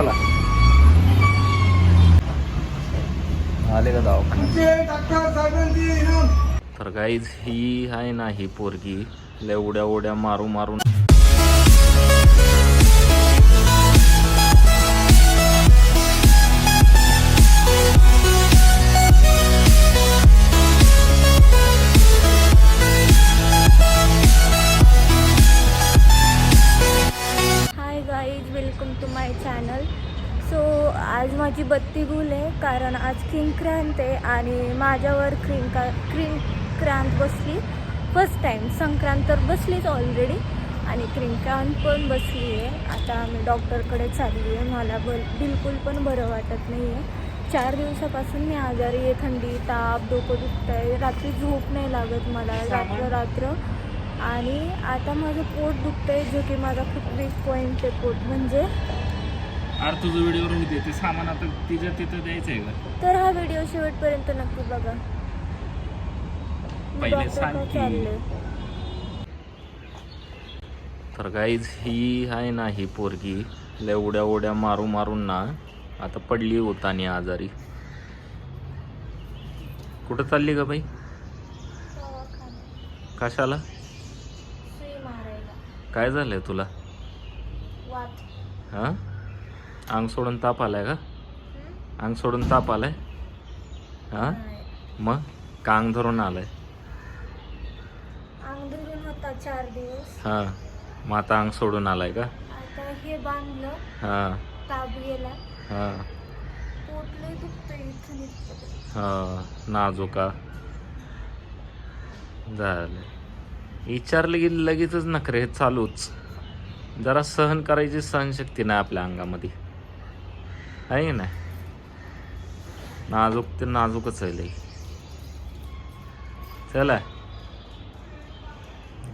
चला. आले का दवाखान्यात? तर गाईज ही आहे ना ही पोरगी. लय उड्या उड्या मारू मारून चॅनल सो आज माझी बत्ती गुल आहे कारण आज किंक्रांत आहे आणि माझ्यावर क्रीम का क्रीम क्रांत बसली. फर्स्ट टाईम संक्रांत तर बसलीच ऑलरेडी आणि क्रिंक्रांत पण बसली आहे. आता मी डॉक्टरकडे चालली आहे. मला बल बिलकुल पण बरं वाटत नाही आहे चार दिवसापासून मी आजारी आहे. थंडी ताप डोकं दुखत आहे रात्री झोप नाही लागत मला रात्र रात्र. आणि आता माझं पोट दुखतंय जो की माझा खूप वीक पॉईंट आहे पोट. म्हणजे अरे तुझं व्हिडिओ राहू दे ते सामान आता तिच्या तिथं द्यायचं आहे का? तर हा व्हिडिओ शेवटपर्यंत नक्की बघा. पहिले सांग की- तर गाईज ही आहे ना ही पोरगी. लय उड्या उड्या मारू मारून ना आता पडली होतानी आजारी. कुठं चालली का बाई? कशाला? सुई मारायला. काय झालंय तुला? वात. हा? अंग सोडून ताप आलाय का? अंग सोडून ताप आलाय? हा. मग? का अंग धरून आलाय? अंग धरून होता चार दिवस. हा. मग आता अंग सोडून आलाय का? आता हे बांधलं हा. ताप गेला. हा. पोट लय दुखतंय इथून इथं. हा. नाजूका. झालं. विचारलं की लगेचच नखरे चालूच. जरा सहन करायची सहनशक्ती नाही आपल्या अंगामध्ये. आहे की नाही? नाजूक ते नाजूकच आहे लई. चला.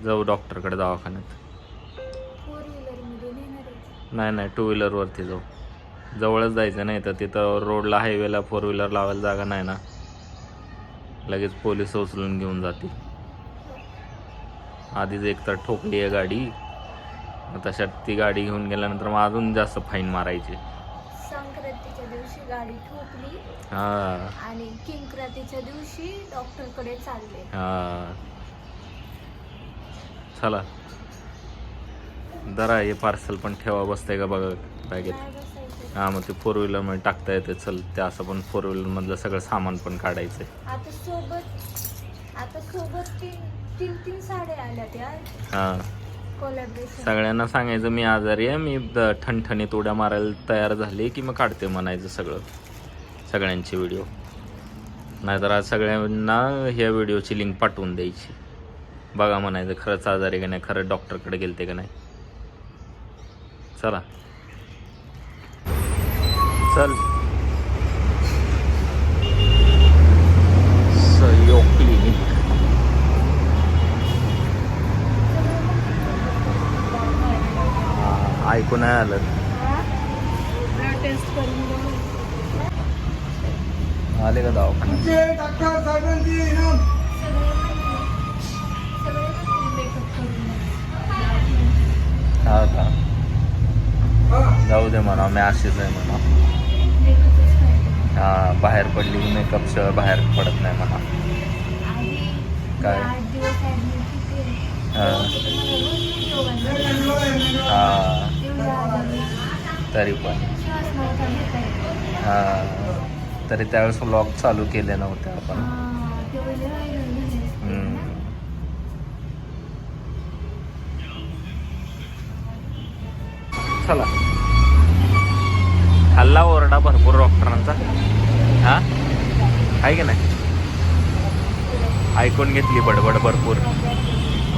जाऊ डॉक्टरकडे दवाखान्यात. नाही नाही टू व्हीलरवरती जाऊ. जवळच जायचं नाही तर तिथं रोडला हायवेला फोर व्हीलर लावायला जागा नाही ना. लगेच पोलीस उचलून घेऊन जातील. आधीच एक तर ठोकली आहे गाडी. तशात ती गाडी घेऊन गेल्यानंतर मग अजून जास्त फाईन मारायची. दिवशी गाडी ठोकली. हा. आणि किंक्रांतीच्या दिवशी डॉक्टरकडे चालले. हा. चला. जरा हे पार्सल पण ठेवा बसतंय का बघा बॅगेत हा मग ते फोर व्हीलरमध्ये टाकता येते. चल ते असं पण फोर व्हीलरमधलं सगळं सामान पण काढायचं आहे आता सोबत आता सोबत तीन तीन तीन साड्या आल्या त्या. हां. सगळ्यांना सांगायचं मी आजारी आहे मी द- ठणठणीत उड्या मारायला तयार झाली की मग काढते म्हणायचं सगळं सगळ्यांची व्हिडिओ. नाहीतर आज सगळ्यांना ह्या व्हिडिओची लिंक पाठवून द्यायची. बघा म्हणायचं खरंच आजारी का नाही? खरंच डॉक्टरकडे गेलते का नाही? चला. चल. ऐकून नाही आलं आले का दवाखान्यात? हा का? जाऊ दे म्हणा मी अशीच आहे म्हणा. हा बाहेर पडली की मेकअप शिवाय बाहेर पडत नाही म्हणा. काय? हा. तरी पण. हा तरी त्यावेळेस व्लॉग चालू केले नव्हते आपण. चला. हल्ला ओरडा भरपूर डॉक्टरांचा हा? आहे की नाही? ऐकून घेतली बडबड भरपूर.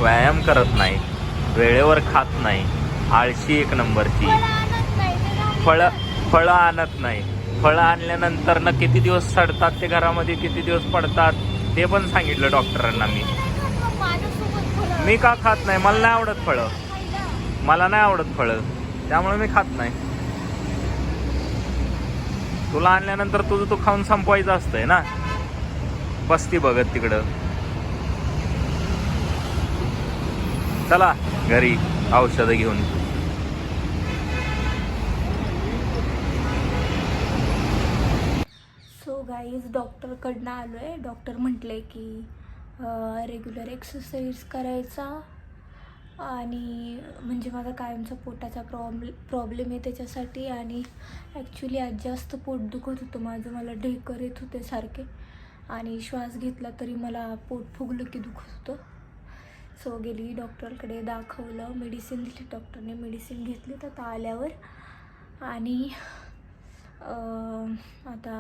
व्यायाम करत नाही. वेळेवर खात नाही. आळशी एक नंबरची. फळं फळं आणत नाही. फळं आणल्यानंतर ना किती दिवस सडतात ते घरामध्ये किती दिवस पडतात ते पण सांगितलं डॉक्टरांना मी. मी का खात नाही? मला नाही आवडत फळं. मला नाही आवडत फळं. त्यामुळे मी खात नाही. तुला आणल्यानंतर तुझं तू खाऊन संपवायचं असतंय ना? बसती बघत तिकडं. चला घरी. औषधं घेऊन. सो गाईज डॉक्टरकडनं आलो आहे डॉक्टर म्हटले की रेग्युलर एक्सरसाइज करायचा. आणि म्हणजे माझा कायमचा पोटाचा प्रॉब्ले प्रॉब्लेम आहे त्याच्यासाठी. आणि ॲक्च्युली आज जास्त पोट दुखत होतं. माझं मला ढेकर येत होते सारखे. आणि श्वास घेतला तरी मला पोट फुगलं की दुखत होतं. सो गेली डॉक्टरकडे दाखवलं मेडिसिन दिली डॉक्टरने मेडिसिन घेतली. तर आता आल्यावर आणि आता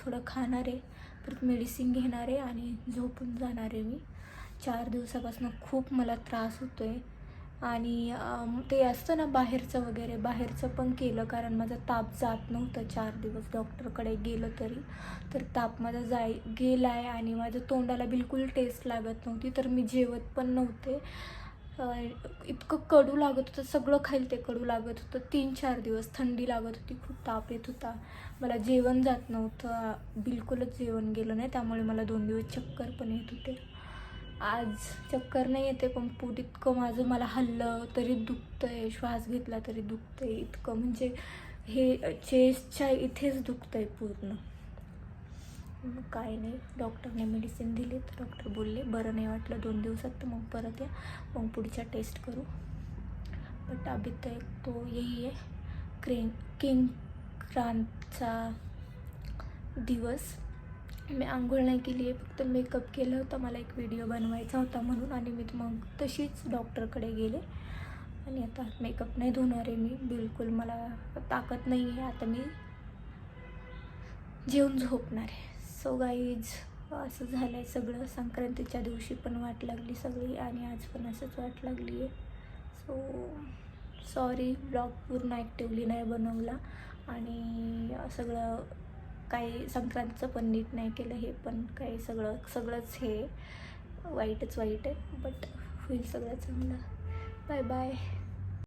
थोडं खाणार आहे. परत मेडिसिन घेणार आहे आणि झोपून जाणार आहे मी. चार दिवसापासून खूप मला त्रास होतो आहे आणि ते असतं ना बाहेरचं वगैरे बाहेरचं पण केलं कारण माझा ताप जात नव्हतं चार दिवस. डॉक्टरकडे गेलं तरी तर ताप माझा जाय गेला आहे आणि माझ्या तोंडाला बिलकुल टेस्ट लागत नव्हती तर मी जेवत पण नव्हते. इतकं कडू लागत होतं सगळं खाईल ते कडू लागत होतं. तीन चार दिवस थंडी लागत होती खूप ताप येत होता. मला जेवण जात नव्हतं बिलकुलच जेवण गेलं नाही त्यामुळे मला दोन दिवस चक्कर पण येत होते. आज चक्कर नाही येते पण पोट इतकं माझं मला हल्लं तरी दुखतंय. श्वास घेतला तरी दुखतंय इतकं. म्हणजे हे चेस्टच्या इथेच दुखतंय पूर्ण. मग काय नाही. डॉक्टरने मेडिसिन दिली तर डॉक्टर बोलले बरं नाही वाटलं दोन दिवसात तर मग परत या. मग पुढच्या टेस्ट करू. बट अभी तक तो यही है क्रेन किंग क्रांतचा दिवस. मी आंघोळ नाही केली आहे फक्त मेकअप केलं होतं मला एक व्हिडिओ बनवायचा होता म्हणून आणि मी मग तशीच डॉक्टरकडे गेले. आणि आता मेकअप नाही धुणार आहे मी बिलकुल मला ताकद नाही आहे आता मी जेवून झोपणार आहे. सो गाईज असं झालं आहे सगळं. संक्रांतीच्या दिवशी पण वाट लागली सगळी आणि आज पण असंच वाट लागली आहे. सो सॉरी ब्लॉग पूर्ण ॲक्टिवली नाही बनवला. आणि सगळं काही संक्रांतीचं पण नीट नाही केलं हे पण काही सगळं सगळंच हे. वाईटच वाईट आहे बट होईल सगळं चांगलं. Bye bye